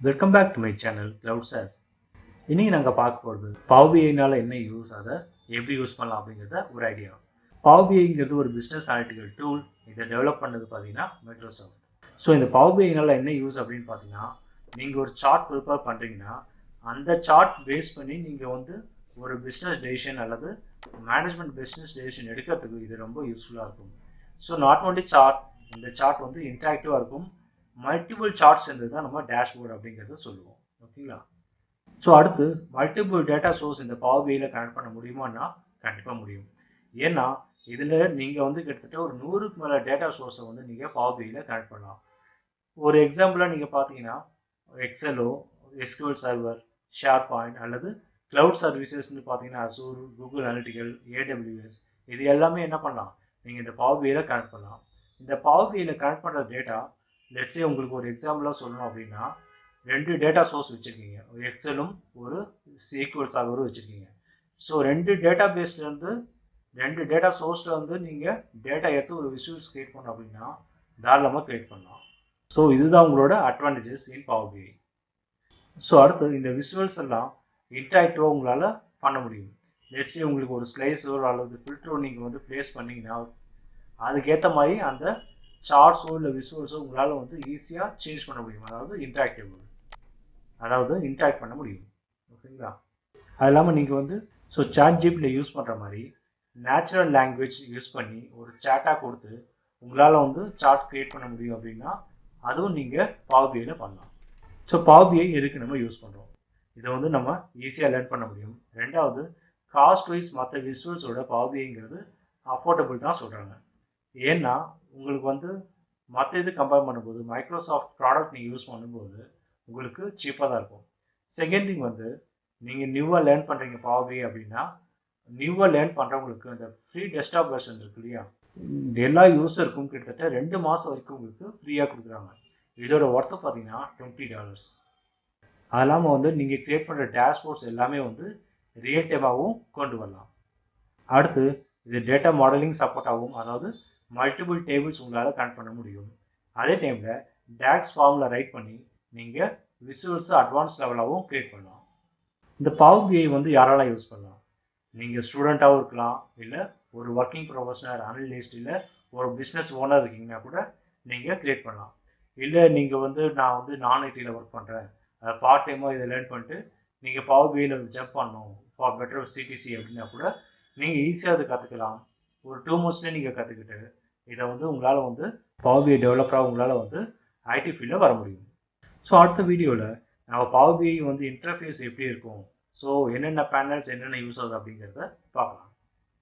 Welcome back to my channel cloud SaaS இன்னைக்கு நாங்கள் பார்க்க போகிறது பாவ்பிஐனால என்ன யூஸ் அதை எப்படி யூஸ் பண்ணலாம் அப்படிங்கிறத ஒரு ஐடியா பாவ்பிஐங்கிறது ஒரு பிஸ்னஸ் அனாலிட்டிக்கல் டூல் இதை டெவலப் பண்ணது பார்த்தீங்கன்னா மைக்ரோசாஃப்ட் ஸோ இந்த பாவ்பிஐனால என்ன யூஸ் அப்படின்னு பார்த்தீங்கன்னா நீங்கள் ஒரு சார்ட் ப்ரிப்பேர் பண்ணுறீங்கன்னா அந்த சார்ட் பேஸ் பண்ணி நீங்கள் வந்து ஒரு பிஸ்னஸ் டெசிஷன் அல்லது மேனேஜ்மெண்ட் பிஸ்னஸ் டெசிஷன் எடுக்கிறதுக்கு இது ரொம்ப யூஸ்ஃபுல்லாக இருக்கும். ஸோ நாட் ஓன்லி சார்ட் இந்த சார்ட் வந்து இன்ட்ராக்டிவாக இருக்கும். மல்டிபிள் சார்ட்ஸ் இருந்தது தான் நம்ம டேஷ்போர்ட் அப்படிங்கிறத சொல்லுவோம். ஓகேங்களா ஸோ அடுத்து மல்டிபிள் டேட்டா சோர்ஸ் இந்த பாவ்பியில் கனெக்ட் பண்ண முடியுமான்னா கண்டிப்பாக முடியும். ஏன்னா இதில் நீங்கள் வந்து கிட்டத்தட்ட ஒரு நூறுக்கு மேலே டேட்டா சோர்ஸை வந்து நீங்கள் பாவ்பியில் கனெக்ட் பண்ணலாம். ஒரு எக்ஸாம்பிளாக நீங்கள் பார்த்தீங்கன்னா எக்ஸலோ எஸ்கியூஎல் சர்வர் ஷேர் பாயிண்ட் அல்லது க்ளவுட் சர்வீசஸ்னு பார்த்தீங்கன்னா அசூர் கூகுள் அனலிட்டிக்கல் ஏடபிள்யூஎஸ் இது எல்லாமே என்ன பண்ணலாம்? நீங்கள் இந்த பாவ்பியில் கனெக்ட் பண்ணலாம். இந்த பாவ்பியில் கனெக்ட் பண்ணுற டேட்டா லெட்ஸே உங்களுக்கு ஒரு எக்ஸாம்பிளாக சொல்லணும் அப்படின்னா ரெண்டு டேட்டா சோர்ஸ் வச்சுருக்கீங்க. ஒரு எக்ஸலும் ஒரு சீக்வல் சர்வரும் வச்சுருக்கீங்க. ஸோ ரெண்டு டேட்டா பேஸ்லேருந்து ரெண்டு டேட்டா சோர்ஸில் வந்து நீங்கள் டேட்டா எடுத்து ஒரு விஷுவல்ஸ் கிரியேட் பண்ணோம் அப்படின்னா தாராளமாக கிரியேட் பண்ணலாம். ஸோ இதுதான் உங்களோட advantages in Power BI so அடுத்து இந்த விஷுவல்ஸ் எல்லாம் இன்டராக்டிவாக உங்களால் பண்ண முடியும். லெட்ஸே உங்களுக்கு ஒரு ஸ்லைஸோ அல்லது ஃபில்டரோ நீங்கள் வந்து ப்ளேஸ் பண்ணிங்கன்னா அதுக்கேற்ற மாதிரி அந்த சார்ட்ஸோ இல்லை விஷுவல்ஸோ உங்களால் வந்து ஈஸியாக சேஞ்ச் பண்ண முடியும்? அதாவது இன்ட்ராக்டிவ் அதாவது இன்ட்ராக்ட் பண்ண முடியும்? ஓகேங்களா? அது இல்லாமல் நீங்கள் வந்து ஸோ சாட் ஜிபியில் யூஸ் பண்ணுற மாதிரி நேச்சுரல் லாங்குவேஜ் யூஸ் பண்ணி ஒரு சாட்டாக கொடுத்து உங்களால் வந்து சார்ட் க்ரியேட் பண்ண முடியும் அப்படின்னா அதுவும் நீங்கள் பாவ்பிஐயில் பண்ணலாம். ஸோ பாவ்பிஐ எதுக்கு நம்ம யூஸ் பண்ணுறோம் இதை வந்து நம்ம ஈஸியாக லேர்ன் பண்ண முடியும். ரெண்டாவது காஸ்ட் வைஸ் மற்ற விஷுவல்ஸோட பாவ்பிஐங்கிறது அஃபோர்டபுள் தான் சொல்கிறாங்க ஏன்னா உங்களுக்கு வந்து மற்ற இது கம்பேர் பண்ணும்போது மைக்ரோசாஃப்ட் ப்ராடக்ட் நீங்கள் யூஸ் பண்ணும்போது உங்களுக்கு சீப்பாக தான் இருக்கும். செகண்ட் திங் வந்து நீங்கள் நியூவாக லேர்ன் பண்ணுறீங்க பாவி அப்படின்னா நியூவாக லேர்ன் பண்ணுறவங்களுக்கு இந்த ஃப்ரீ டெஸ்க்டாப் வெர்ஷன் இருக்கு இல்லையா? எல்லா யூஸருக்கும் கிட்டத்தட்ட ரெண்டு மாதம் வரைக்கும் உங்களுக்கு ஃப்ரீயாக கொடுக்குறாங்க. இதோட ஒர்த்து பார்த்தீங்கன்னா டுவெண்ட்டி டாலர்ஸ் அது இல்லாமல் வந்து நீங்கள் க்ரியேட் பண்ணுற டேஷ்போர்ட்ஸ் எல்லாமே வந்து ரியல் டைமாகவும் கொண்டு வரலாம். அடுத்து இது டேட்டா மாடலிங் சப்போர்ட்டாகவும் அதாவது மல்டிபிள் டேபிள்ஸ் உங்களால் கனெக்ட் பண்ண முடியும். அதே டைமில் டேக்ஸ் ஃபார்மில் ரைட் பண்ணி நீங்கள் விசுவல்ஸை அட்வான்ஸ் லெவலாகவும் க்ரியேட் பண்ணலாம். இந்த பவர் பிஐ வந்து யாராலாம் யூஸ் பண்ணலாம்? நீங்கள் ஸ்டூடெண்ட்டாகவும் இருக்கலாம் இல்லை ஒரு ஒர்க்கிங் ப்ரொஃபஷனல் அனலிஸ்ட் இல்லை ஒரு பிஸ்னஸ் ஓனர் இருக்கீங்கன்னா கூட நீங்கள் க்ரியேட் பண்ணலாம். இல்லை நீங்கள் வந்து நான் வந்து நான் ஐடியில் ஒர்க் பண்ணுறேன் பார்ட் டைமாக இதை லேர்ன் பண்ணிட்டு நீங்கள் பவர் பிஐயில் ஜம்ப் பண்ணணும். ஃபார் பெட்டர் சிடிசி அப்படின்னா கூட நீங்கள் ஈஸியாக அதை கற்றுக்கலாம் ஒரு டூ மந்த்ஸ்லேயே நீங்கள் கற்றுக்கிட்டு இதை வந்து உங்களால் வந்து பவர் டெவலப்பராக உங்களால் வந்து ஐடி ஃபீல்டில் வர முடியும். ஸோ அடுத்த வீடியோவில் நம்ம பவர் வந்து இன்டர்ஃபேஸ் எப்படி இருக்கும்? ஸோ என்னென்ன பேனல்ஸ் என்னென்ன யூஸ் ஆகுது அப்படிங்கிறத பார்க்கலாம்.